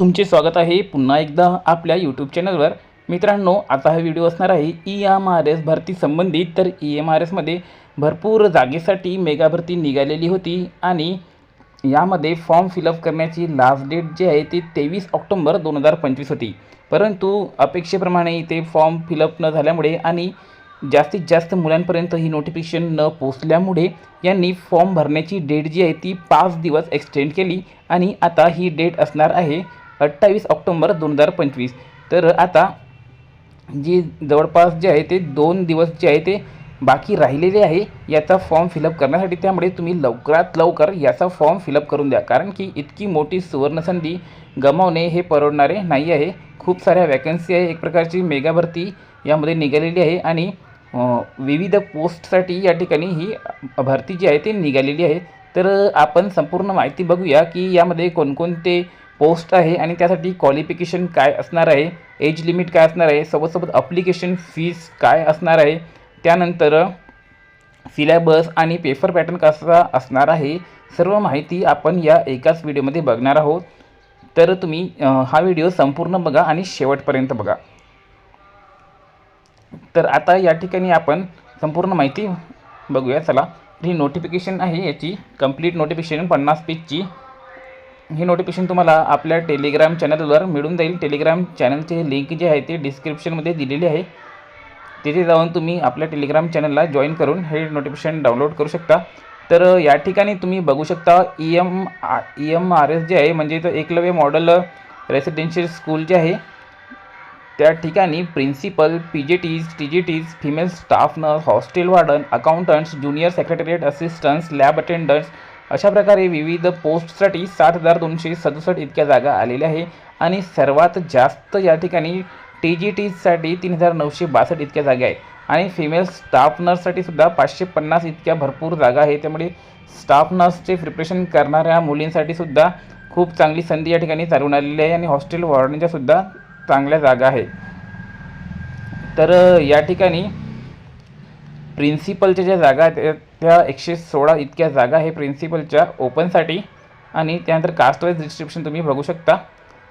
तुमचे स्वागत आहे पुन्हा एकदा आपल्या यूट्यूब चॅनलवर मित्रांनो आता हा व्हिडिओ असणार आहे ई एम आर एस भरती संबंधित तर ई एम आर एसमध्ये भरपूर जागेसाठी मेगा भरती निघालेली होती आणि यामध्ये फॉर्म फिलअप करण्याची लास्ट डेट जी आहे ती तेवीस ऑक्टोंबर दोन हजार पंचवीस होती. परंतु अपेक्षेप्रमाणे ते फॉर्म फिलअप न झाल्यामुळे आणि जास्तीत जास्त मुलांपर्यंत ही नोटिफिकेशन न पोचल्यामुळे यांनी फॉर्म भरण्याची डेट जी आहे ती पाच दिवस एक्सटेंड केली आणि आता ही डेट असणार आहे अठ्ठावीस ऑक्टोंबर दोन हजार पंचवीस. तर आता जी जवळपास जे आहे ते दोन दिवस जे आहे ते बाकी राहिलेले आहे याचा फॉर्म फिलअप करण्यासाठी त्यामुळे तुम्ही लवकरात लवकर याचा फॉर्म फिलअप करून द्या. कारण की इतकी मोठी सुवर्णसंधी गमावणे हे परवडणारे नाही आहे. खूप साऱ्या वॅकन्सी आहे एक प्रकारची मेगा भरती यामध्ये निघालेली आहे आणि विविध पोस्टसाठी या ठिकाणी ही भरती जी आहे ती निघालेली आहे. तर आपण संपूर्ण माहिती बघूया की यामध्ये कोणकोणते पोस्ट आहे आणि त्यासाठी क्वालिफिकेशन काय असणार आहे एज लिमिट काय असणार आहे सोबतसोबत अप्लिकेशन फीस काय असणार आहे त्यानंतर सिलॅबस आणि पेपर पॅटर्न कसा असणार आहे सर्व माहिती आपण या एकाच व्हिडिओमध्ये बघणार आहोत. तर तुम्ही हा व्हिडिओ संपूर्ण बघा आणि शेवटपर्यंत बघा. तर आता या ठिकाणी आपण संपूर्ण माहिती बघूया. चला ही नोटिफिकेशन आहे याची कंप्लीट नोटिफिकेशन पन्नास पेजची ही नोटिफिकेशन तुम्हाला आपल्या टेलिग्राम चॅनलवर मिळून जाईल. टेलिग्राम चॅनलचे लिंक जे आहे ते डिस्क्रिप्शनमध्ये दिलेली आहे. तिथे जाऊन तुम्ही आपल्या टेलिग्राम चॅनलला जॉईन करून हे नोटिफिकेशन डाउनलोड करू शकता. तर या ठिकाणी तुम्ही बघू शकता E M E M R S जे आहे म्हणजे तर एकलव्य मॉडेल रेसिडेन्शियल स्कूल जे आहे त्या ठिकाणी principal P J Ts T G Ts female staff nurse hostel warden accountants junior secretariat assistants lab attendants अशा प्रकारे विविध पोस्टसाठी सात हजार दोनशे सदुसष्ट इतक्या जागा आलेल्या आहे. आणि सर्वात जास्त या ठिकाणी टी जी टीसाठी तीन हजार नऊशे बासष्ट इतक्या जागा आहेत. आणि फिमेल स्टाफ नर्ससाठी सुद्धा पाचशे पन्नास इतक्या भरपूर जागा आहे त्यामुळे स्टाफ नर्सचे प्रिपरेशन करणाऱ्या मुलींसाठी सुद्धा खूप चांगली संधी या ठिकाणी चालून आलेली आहे. आणि हॉस्टेल वॉर्डनच्या सुद्धा चांगल्या जागा आहे तर या ठिकाणी प्रिन्सिपलच्या ज्या जागा आहेत त्या- त्या एकशे सोळा इतक्या जागा आहे प्रिन्सिपलच्या ओपनसाठी आणि त्यानंतर कास्ट वाईज डिस्क्रिप्शन तुम्ही बघू शकता.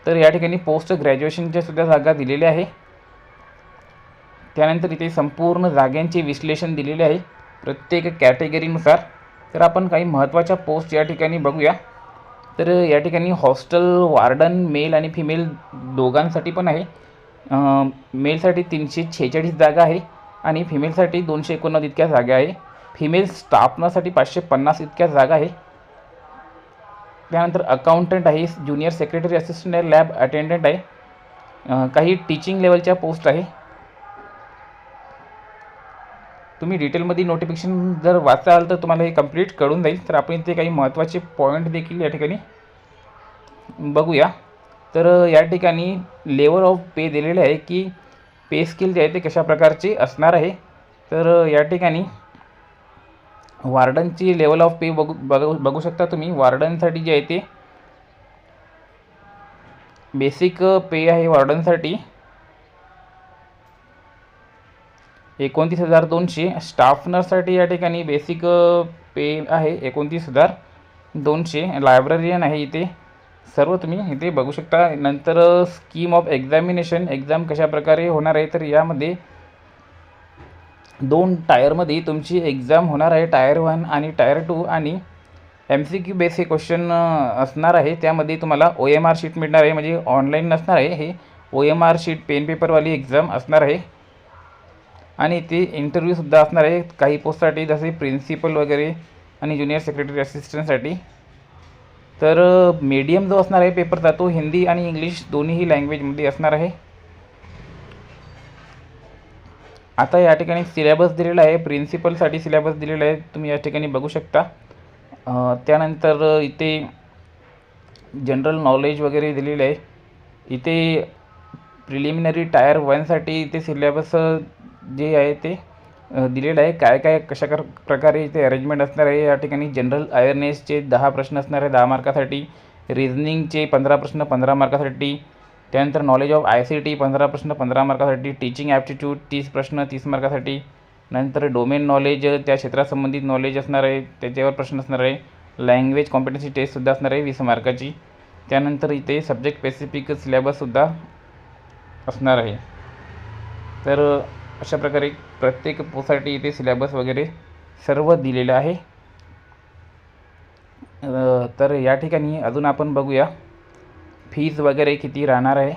तर या ठिकाणी पोस्ट ग्रॅज्युएशनच्या सुद्धा जागा दिलेल्या आहे. त्यानंतर इथे संपूर्ण जागांचे विश्लेषण दिलेले आहे. प्रत्येक कॅटेगरीनुसार तर आपण काही महत्त्वाच्या पोस्ट या ठिकाणी बघूया. तर या ठिकाणी हॉस्टेल वार्डन मेल आणि फिमेल दोघांसाठी पण आहे. मेलसाठी तीनशे छेचाळीस जागा आहे. आणि फिमेलसाठी दोनशे एकोणनव्वद इतक्या जागा आहे. फिमेल स्टाफनासाठी पाचशे पन्नास इतक्या जागा आहे. त्यानंतर अकाउंटंट आहे ज्युनियर सेक्रेटरी असिस्टंट आहे लॅब अटेंडंट आहे. काही टीचिंग लेवलच्या पोस्ट आहे. तुम्ही डिटेलमध्ये नोटिफिकेशन जर वाचाल तर तुम्हाला हे कंप्लीट कळून जाईल. तर आपण इथे काही महत्त्वाचे पॉईंट देखील या ठिकाणी बघूया. तर या ठिकाणी लेवल ऑफ पे दिलेले आहे की पे स्किल जे आहे ते कशा प्रकारची असणार आहे? तर या ठिकाणी वार्डनची लेवल ऑफ पे बघू बघू बघू शकता तुम्ही. वार्डनसाठी जे आहे ते बेसिक पे आहे वार्डनसाठी. एकोणतीस हजार दोनशे स्टाफ नर्ससाठी या ठिकाणी बेसिक पे आहे. एकोणतीस हजार दोनशे. लायब्ररियन आहे इथे. सर्व तुम्ही इथे बघू शकता. नंतर स्कीम ऑफ एक्झामिनेशन एक्झाम कशा प्रकारे होणार आहे तर यामध्ये दोन टायरमध्ये तुमची एक्झाम होणार आहे. टायर वन आणि टायर टू आणि एम सी क्यू बेस हे क्वेश्चन असणार आहे. त्यामध्ये तुम्हाला ओ एम आर शीट मिळणार आहे. म्हणजे ऑनलाईन नसणार आहे हे. O M R sheet pen पेपरवाली exam असणार आहे. आणि ते इंटरव्ह्यूसुद्धा असणार आहे. काही पोस्टसाठी जसे प्रिन्सिपल वगैरे आणि ज्युनियर सेक्रेटरी असिस्टंटसाठी तर मीडियम जो असणार आहे पेपरचा तो हिंदी आणि इंग्लिश दोन्हीही लँग्वेजमध्ये असणार आहे. आता या ठिकाणी सिलेबस दिलेला आहे. प्रिन्सिपलसाठी सिलेबस दिलेला आहे. तुम्ही या ठिकाणी बघू शकता. त्यानंतर इथे जनरल नॉलेज वगैरे दिलेलं आहे. इथे प्रिलिमिनरी टायर वनसाठी इथे सिलेबस जे आहे ते दिलेलं आहे. काय काय कशा कर प्रकारे इथे अरेंजमेंट असणार आहे? या ठिकाणी जनरल अवेअरनेसचे दहा प्रश्न असणार आहे दहा मार्कासाठी. रिझनिंगचे पंधरा प्रश्न पंधरा मार्कासाठी. त्यानंतर knowledge of I C T पंधरा प्रश्न पंधरा मार्कासाठी. टीचिंग ॲप्टिट्यूड तीस प्रश्न तीस मार्कासाठी. नंतर डोमेन नॉलेज त्या क्षेत्रासंबंधित नॉलेज असणार आहे त्याच्यावर प्रश्न असणार आहे. लँग्वेज कॉम्पिटन्सी टेस्टसुद्धा असणार आहे वीस मार्काची. त्यानंतर इथे सब्जेक्ट स्पेसिफिक सिलेबससुद्धा असणार आहे. तर अशा प्रकारे प्रत्येक पोसाठी इथे सिलेबस वगैरे सर्व दिलेलं आहे. तर या ठिकाणी अजून आपण बघूया फीज वगैरे किती राहणार आहे.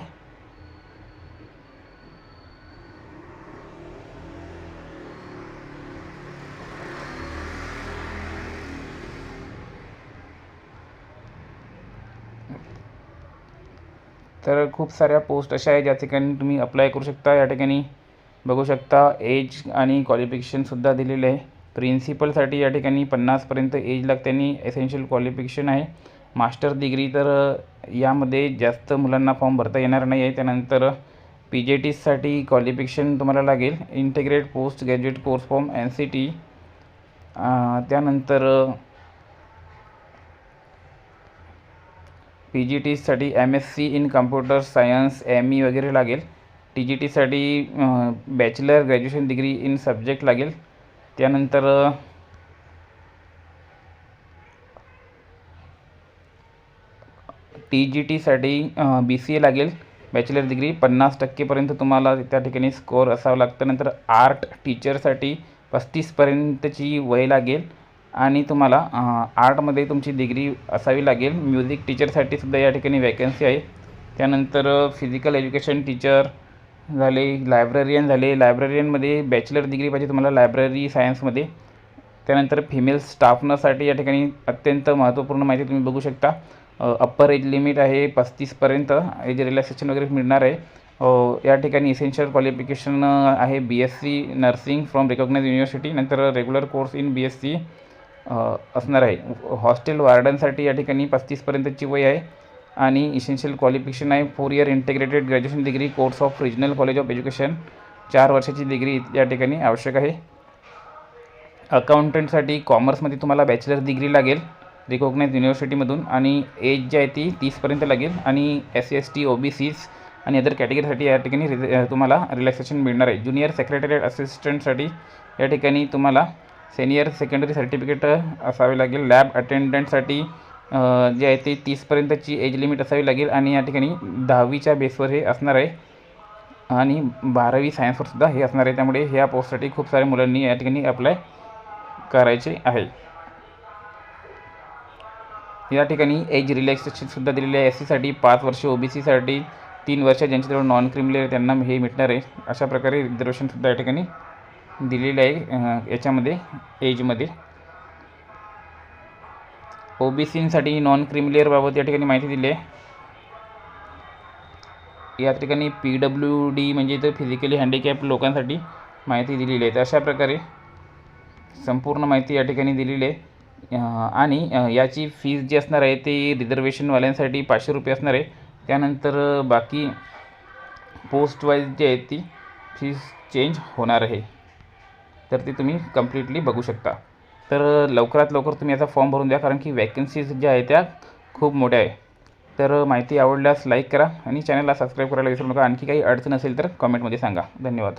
तर खूप साऱ्या पोस्ट अशा आहेत ज्या ठिकाणी तुम्ही अप्लाय करू शकता. या ठिकाणी बघू शकता एज आणि क्वालिफिकेशनसुद्धा दिलेलं आहे. प्रिन्सिपलसाठी या ठिकाणी पन्नासपर्यंत एज लागते आणि एसेन्शियल क्वालिफिकेशन आहे. मास्टर डिग्री तर यामध्ये जास्त मुलांना फॉर्म भरता येणार नाही आहे. त्यानंतर पी जे टीसाठी क्वालिफिकेशन तुम्हाला लागेल. Integrate post graduate course from N C T त्यानंतर पी जी टीसाठी M S C in computer science M E वगैरे लागेल. टी जी टीसाठी bachelor graduation degree in subject लागेल. त्यानंतर टी जी टीसाठी बी सी ए लागेल. बॅचलर डिग्री पन्नास टक्केपर्यंत तुम्हाला त्या ठिकाणी स्कोअर असावं लागतं. नंतर आर्ट टीचरसाठी पस्तीसपर्यंतची वय लागेल. आणि तुम्हाला आर्टमध्ये तुमची डिग्री असावी लागेल. म्युझिक टीचरसाठी सुद्धा या ठिकाणी वॅकन्सी आहे. त्यानंतर फिजिकल एज्युकेशन टीचर झाले लायब्ररियन झाले. लायब्ररियनमध्ये बॅचलर डिग्री पाहिजे तुम्हाला लायब्ररी सायन्समध्ये त्यानंतर फिमेल स्टाफनसाठी या ठिकाणी अत्यंत महत्त्वपूर्ण माहिती तुम्ही बघू शकता. अप्पर एज लिमिट आहे पस्तीसपर्यंत एज रिलॅक्सेशन वगैरे मिळणार आहे. या ठिकाणी इसेन्शियल क्वालिफिकेशन आहे B S C nursing from recognise university नंतर regular course in B S C असणार आहे. हॉस्टेल वार्डनसाठी या ठिकाणी पस्तीसपर्यंतची वय आहे. आणि इसेन्शियल क्वालिफिकेशन आहे. Four year integrated graduation degree course of regional college of education चार वर्षाची डिग्री या ठिकाणी आवश्यक आहे. अकाउंटंटसाठी कॉमर्समध्ये तुम्हाला बॅचलर डिग्री लागेल रिकॉग्नाइज युनिव्हर्सिटीमधून आणि एज जी आहे ती तीसपर्यंत लागेल आणि S C S T O B Cs आणि अदर कॅटेगरीसाठी या ठिकाणी रि तुम्हाला रिलॅक्सेशन मिळणार आहे. ज्युनियर सेक्रेटरी असिस्टंटसाठी या ठिकाणी तुम्हाला सिनियर सेकंडरी सर्टिफिकेट असावे लागेल. लॅब अटेंडंटसाठी जे आहे ते तीसपर्यंतची एज लिमिट असावी लागेल आणि या ठिकाणी दहावीच्या बेसवर हे असणार आहे. आणि बारावी सायन्सवर सुद्धा हे असणार आहे. त्यामुळे ह्या पोस्टसाठी खूप साऱ्या मुलांनी या ठिकाणी अप्लाय करायचे आहे. या ठिकाणी एज रिलॅक्सेशनसुद्धा दिलेली आहे. एस सीसाठी पाच वर्ष ओ बी सीसाठी तीन वर्ष ज्यांच्याजवळ नॉन क्रिमिनल त्यांना हे मिळणार आहे. अशा प्रकारे रिझर्वेशनसुद्धा या ठिकाणी दिलेलं आहे याच्यामध्ये एजमध्ये ओ बी सीसाठी नॉन क्रिमिलेअरबाबत या ठिकाणी माहिती दिली आहे. या ठिकाणी पी डब्ल्यू डी म्हणजे इथं फिजिकली हँडिकॅप लोकांसाठी माहिती दिलेली आहे. तर अशा प्रकारे संपूर्ण माहिती या ठिकाणी दिलेली आहे. आणि याची फीज जी असणार आहे ती रिझर्वेशनवाल्यांसाठी पाचशे रुपये असणार आहे. त्यानंतर बाकी पोस्ट वाईज जी आहे ती फीज चेंज होणार आहे. तर ती तुम्ही कम्प्लिटली बघू शकता. तर लवकरात लवकर तुम्ही याचा फॉर्म भरून द्या कारण की वॅकन्सीज ज्या आहेत त्या खूप मोठ्या आहे. तर माहिती आवडल्यास लाईक करा आणि चॅनलला सबस्क्राईब करायला विसरू नका. आणखी काही अडचण असेल तर कमेंटमध्ये सांगा. धन्यवाद.